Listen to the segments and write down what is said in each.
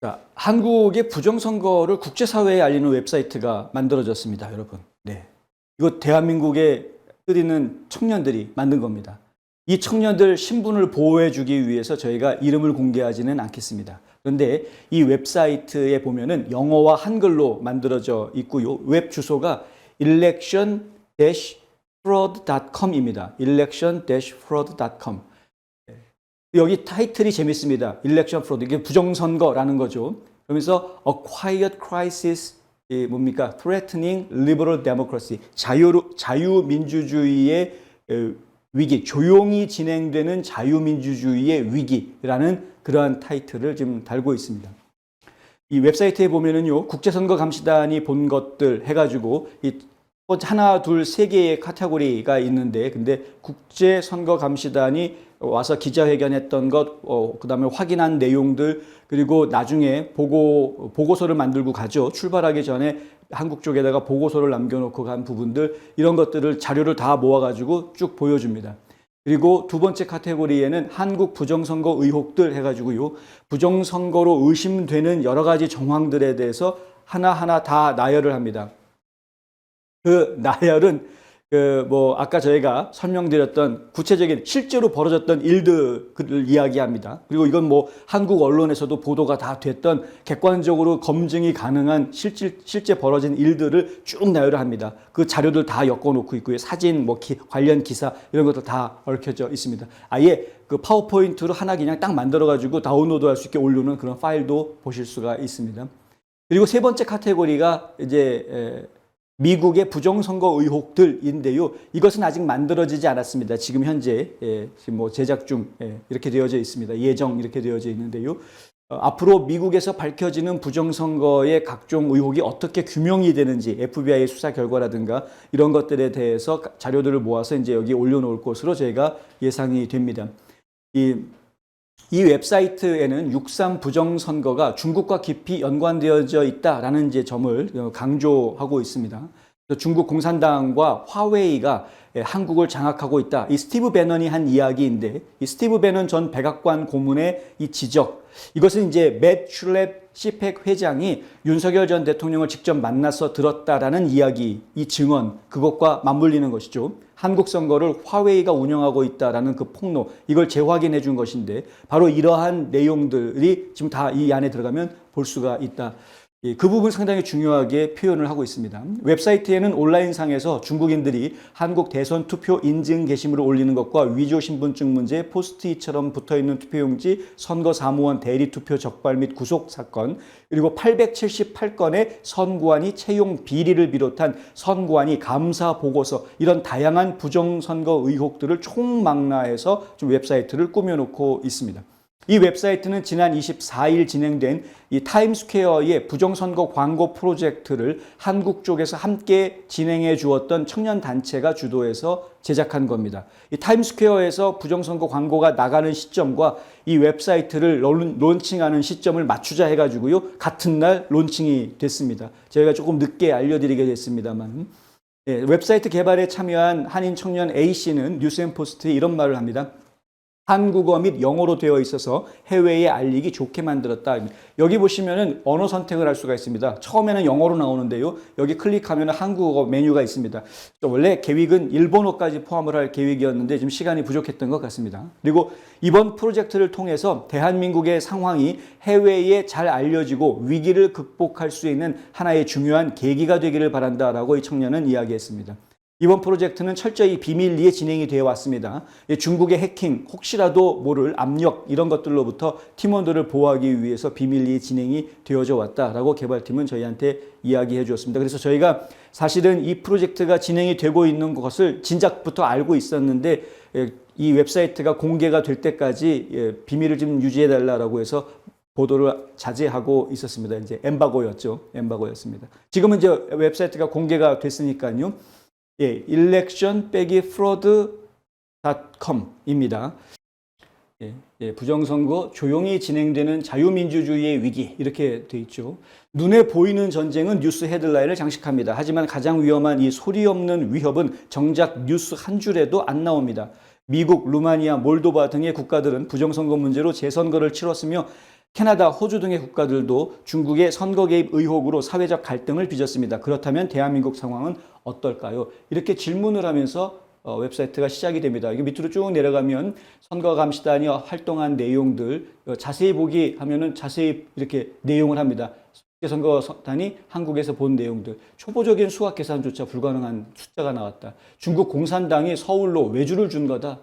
자, 한국의 부정선거를 국제사회에 알리는 웹사이트가 만들어졌습니다, 여러분. 네. 이거 대한민국에 끓이는 청년들이 만든 겁니다. 이 청년들 신분을 보호해주기 위해서 저희가 이름을 공개하지는 않겠습니다. 그런데 이 웹사이트에 보면은 영어와 한글로 만들어져 있고요. 웹 주소가 election-fraud.com입니다. election-fraud.com. 여기 타이틀이 재밌습니다. election fraud. 이게 부정선거라는 거죠. 그러면서 a quiet crisis 이 뭡니까? threatening liberal democracy. 자유 자유민주주의의 에, 위기, 조용히 진행되는 자유민주주의의 위기라는 그러한 타이틀을 지금 달고 있습니다. 이 웹사이트에 보면은요, 국제선거 감시단이 본 것들 해가지고, 이 하나, 둘, 세 개의 카테고리가 있는데, 근데 국제선거 감시단이 와서 기자회견했던 것, 어, 그 다음에 확인한 내용들, 그리고 나중에 보고, 보고서를 만들고 가죠. 출발하기 전에 한국 쪽에다가 보고서를 남겨놓고 간 부분들, 이런 것들을 자료를 다 모아가지고 쭉 보여줍니다. 그리고 두 번째 카테고리에는 한국 부정선거 의혹들 해가지고요. 부정선거로 의심되는 여러 가지 정황들에 대해서 하나하나 다 나열을 합니다. 그 나열은 그 뭐 아까 저희가 설명드렸던 구체적인 실제로 벌어졌던 일들을 이야기합니다. 그리고 이건 뭐 한국 언론에서도 보도가 다 됐던 객관적으로 검증이 가능한 실제 실제 벌어진 일들을 쭉 나열을 합니다. 그 자료들 다 엮어놓고 있고요. 사진 뭐 기- 관련 기사 이런 것도 다 얽혀져 있습니다. 아예 그 파워포인트로 하나 그냥 딱 만들어 가지고 다운로드할 수 있게 올려놓은 그런 파일도 보실 수가 있습니다. 그리고 세 번째 카테고리가 이제 에, 미국의 부정선거 의혹들인데요. 이것은 아직 만들어지지 않았습니다. 지금 현재 예, 지금 뭐 제작 중 예, 이렇게 되어져 있습니다. 예정 이렇게 되어져 있는데요. 어, 앞으로 미국에서 밝혀지는 부정선거의 각종 의혹이 어떻게 규명이 되는지 FBI의 수사 결과라든가 이런 것들에 대해서 자료들을 모아서 이제 여기 올려놓을 것으로 저희가 예상이 됩니다. 이 이 웹사이트에는 6.3 부정선거가 중국과 깊이 연관되어져 있다라는 이제 점을 어, 강조하고 있습니다. 중국 공산당과 화웨이가 예, 한국을 장악하고 있다. 이 스티브 배넌이 한 이야기인데 이 스티브 배넌 전 백악관 고문의 이 지적 이것은 이제 맷 슐랩 시펙 회장이 윤석열 전 대통령을 직접 만나서 들었다라는 이야기, 이 증언 그것과 맞물리는 것이죠. 한국 선거를 화웨이가 운영하고 있다라는 그 폭로 이걸 재확인해 준 것인데 바로 이러한 내용들이 지금 다 이 안에 들어가면 볼 수가 있다. 예, 그 부분 상당히 중요하게 표현을 하고 있습니다. 웹사이트에는 온라인상에서 중국인들이 한국 대선 투표 인증 게시물을 올리는 것과 위조 신분증 문제, 포스트잇처럼 붙어 있는 투표용지, 선거 사무원 대리 투표 적발 및 구속 사건, 그리고 878건의 선관위 채용 비리를 비롯한 선관위 감사 보고서 이런 다양한 부정선거 의혹들을 총망라해서 좀 웹사이트를 꾸며놓고 있습니다. 이 웹사이트는 지난 24일 진행된 이 타임스퀘어의 부정선거 광고 프로젝트를 한국 쪽에서 함께 진행해 주었던 청년 단체가 주도해서 제작한 겁니다. 이 타임스퀘어에서 부정선거 광고가 나가는 시점과 이 웹사이트를 론- 론칭하는 시점을 맞추자 해가지고요 같은 날 론칭이 됐습니다. 저희가 조금 늦게 알려드리게 됐습니다만. 예, 웹사이트 개발에 참여한 한인 청년 A 씨는 뉴스앤포스트에 이런 말을 합니다. 한국어 및 영어로 되어 있어서 해외에 알리기 좋게 만들었다. 여기 보시면은 언어 선택을 할 수가 있습니다. 처음에는 영어로 나오는데요. 여기 클릭하면 한국어 메뉴가 있습니다. 원래 계획은 일본어까지 포함을 할 계획이었는데 지금 시간이 부족했던 것 같습니다. 그리고 이번 프로젝트를 통해서 대한민국의 상황이 해외에 잘 알려지고 위기를 극복할 수 있는 하나의 중요한 계기가 되기를 바란다라고 이 청년은 이야기했습니다. 이번 프로젝트는 철저히 비밀리에 진행이 되어 왔습니다. 이 중국의 해킹, 혹시라도 모를 압력 이런 것들로부터 팀원들을 보호하기 위해서 비밀리에 진행이 되어져 왔다라고 개발팀은 저희한테 이야기해 주었습니다. 그래서 저희가 사실은 이 프로젝트가 진행이 되고 있는 것을 진작부터 알고 있었는데 예, 이 웹사이트가 공개가 될 때까지 예, 비밀을 좀 유지해 달라라고 해서 보도를 자제하고 있었습니다. 이제 엠바고였죠. 엠바고였습니다. 지금은 이제 웹사이트가 공개가 됐으니까요. 예, election 빼기 fraud.com입니다. 예, 예, 부정선거 조용히 진행되는 자유민주주의의 위기 이렇게 돼 있죠. 눈에 보이는 전쟁은 뉴스 헤드라인을 장식합니다. 하지만 가장 위험한 이 소리 없는 위협은 정작 뉴스 한 줄에도 안 나옵니다. 미국, 루마니아, 몰도바 등의 국가들은 부정선거 문제로 재선거를 치렀으며 캐나다, 호주 등의 국가들도 중국의 선거 개입 의혹으로 사회적 갈등을 빚었습니다. 그렇다면 대한민국 상황은 어떨까요? 이렇게 질문을 하면서 어, 웹사이트가 시작이 됩니다. 이게 밑으로 쭉 내려가면 선거 감시단이 활동한 내용들 어, 자세히 보기 하면은 자세히 이렇게 내용을 합니다. 선거단이 한국에서 본 내용들 초보적인 수학 계산조차 불가능한 숫자가 나왔다. 중국 공산당이 서울로 외주를 준 거다.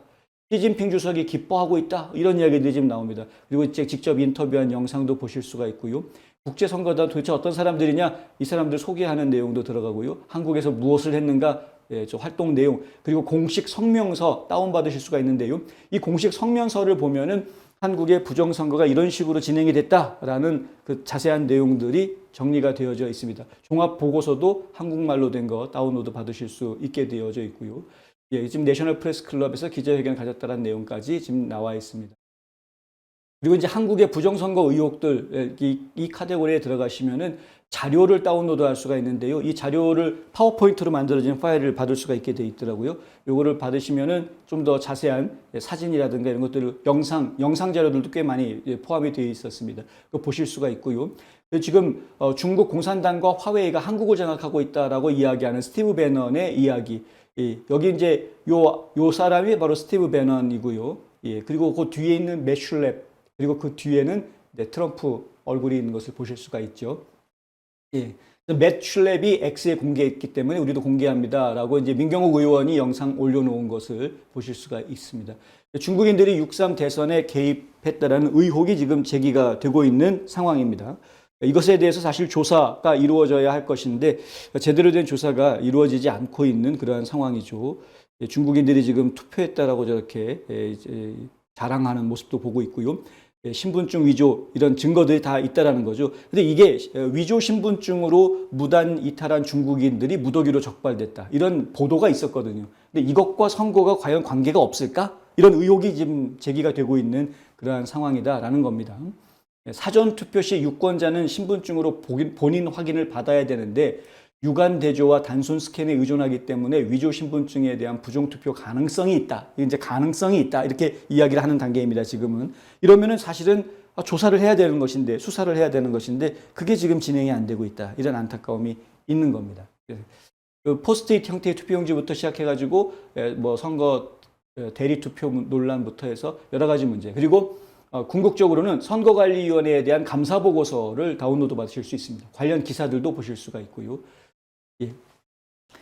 시진핑 주석이 기뻐하고 있다. 이런 이야기들이 지금 나옵니다. 그리고 직접 인터뷰한 영상도 보실 수가 있고요. 국제선거단 도대체 어떤 사람들이냐? 이 사람들 소개하는 내용도 들어가고요. 한국에서 무엇을 했는가? 예, 저 활동 내용 그리고 공식 성명서 다운받으실 수가 있는데요. 이 공식 성명서를 보면은 한국의 부정선거가 이런 식으로 진행이 됐다라는 그 자세한 내용들이 정리가 되어져 있습니다. 종합 보고서도 한국말로 된 거 다운로드 받으실 수 있게 되어져 있고요. 예, 지금 내셔널 프레스 클럽에서 기자회견을 가졌다는 내용까지 지금 나와 있습니다. 그리고 이제 한국의 부정선거 의혹들 예, 이, 이 카테고리에 들어가시면은 자료를 다운로드할 수가 있는데요. 이 자료를 파워포인트로 만들어진 파일을 받을 수가 있게 돼 있더라고요. 요거를 받으시면은 좀 더 자세한 사진이라든가 이런 것들을 영상 영상 자료들도 꽤 많이 예, 포함이 되어 있었습니다. 그 보실 수가 있고요. 지금 어, 중국 공산당과 화웨이가 한국을 장악하고 있다라고 이야기하는 스티브 배넌의 이야기. 예, 여기 이제 요, 요 사람이 바로 스티브 배넌이고요. 예, 그리고 그 뒤에 있는 매슐랩, 그리고 그 뒤에는 네, 트럼프 얼굴이 있는 것을 보실 수가 있죠. 예. 매출랩이 X에 공개했기 때문에 우리도 공개합니다 라고 이제 민경욱 의원이 영상 올려놓은 것을 보실 수가 있습니다. 중국인들이 6.3 대선에 개입했다라는 의혹이 지금 제기가 되고 있는 상황입니다. 이것에 대해서 사실 조사가 이루어져야 할 것인데 제대로 된 조사가 이루어지지 않고 있는 그러한 상황이죠. 예, 중국인들이 지금 투표했다라고 저렇게 예, 자랑하는 모습도 보고 있고요. 예, 신분증 위조 이런 증거들이 다 있다라는 거죠. 근데 이게 위조 신분증으로 무단 이탈한 중국인들이 무더기로 적발됐다. 이런 보도가 있었거든요. 근데 이것과 선거가 과연 관계가 없을까? 이런 의혹이 지금 제기가 되고 있는 그러한 상황이다라는 겁니다. 예, 사전 투표 시 유권자는 신분증으로 본인 확인을 받아야 되는데 유관 대조와 단순 스캔에 의존하기 때문에 위조 신분증에 대한 부정 투표 가능성이 있다. 이제 가능성이 있다. 이렇게 이야기를 하는 단계입니다. 지금은 이러면은 사실은 아, 조사를 해야 되는 것인데 수사를 해야 되는 것인데 그게 지금 진행이 안 되고 있다. 이런 안타까움이 있는 겁니다. 그 포스트잇 형태의 투표용지부터 시작해가지고 뭐 선거 대리 투표 논란부터 해서 여러 가지 문제 그리고 어, 궁극적으로는 선거관리위원회에 대한 감사 보고서를 다운로드 받으실 수 있습니다. 관련 기사들도 보실 수가 있고요. 예.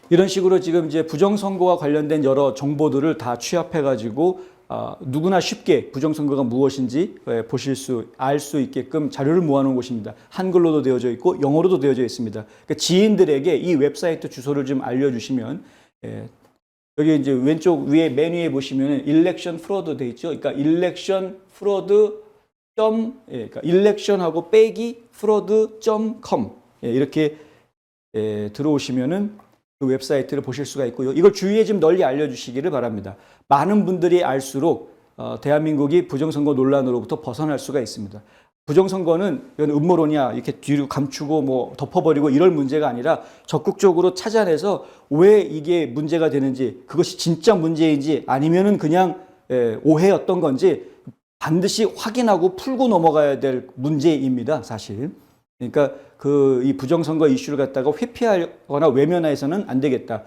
이런 식으로 지금 이제 부정선거와 관련된 여러 정보들을 다 취합해가지고 아, 누구나 쉽게 부정선거가 무엇인지 예, 보실 수, 알 수 있게끔 자료를 모아놓은 곳입니다. 한글로도 되어져 있고 영어로도 되어져 있습니다. 그러니까 지인들에게 이 웹사이트 주소를 좀 알려주시면 예, 여기 이제 왼쪽 위에 맨 위에 보시면 일렉션 프로드 돼 있죠. 그러니까 일렉션 프로드 점 예, 그러니까 일렉션하고 빼기 프로드 점 com 예, 이렇게 예, 들어오시면은 그 웹사이트를 보실 수가 있고요. 이걸 주위에 좀 널리 알려주시기를 바랍니다. 많은 분들이 알수록 어, 대한민국이 부정선거 논란으로부터 벗어날 수가 있습니다. 부정선거는 이건 음모론이야. 이렇게 뒤로 감추고 뭐 덮어버리고 이럴 문제가 아니라 적극적으로 찾아내서 왜 이게 문제가 되는지 그것이 진짜 문제인지 아니면은 그냥 예, 오해였던 건지 반드시 확인하고 풀고 넘어가야 될 문제입니다 사실. 그러니까 그 이 부정선거 이슈를 갖다가 회피하거나 외면해서는 안 되겠다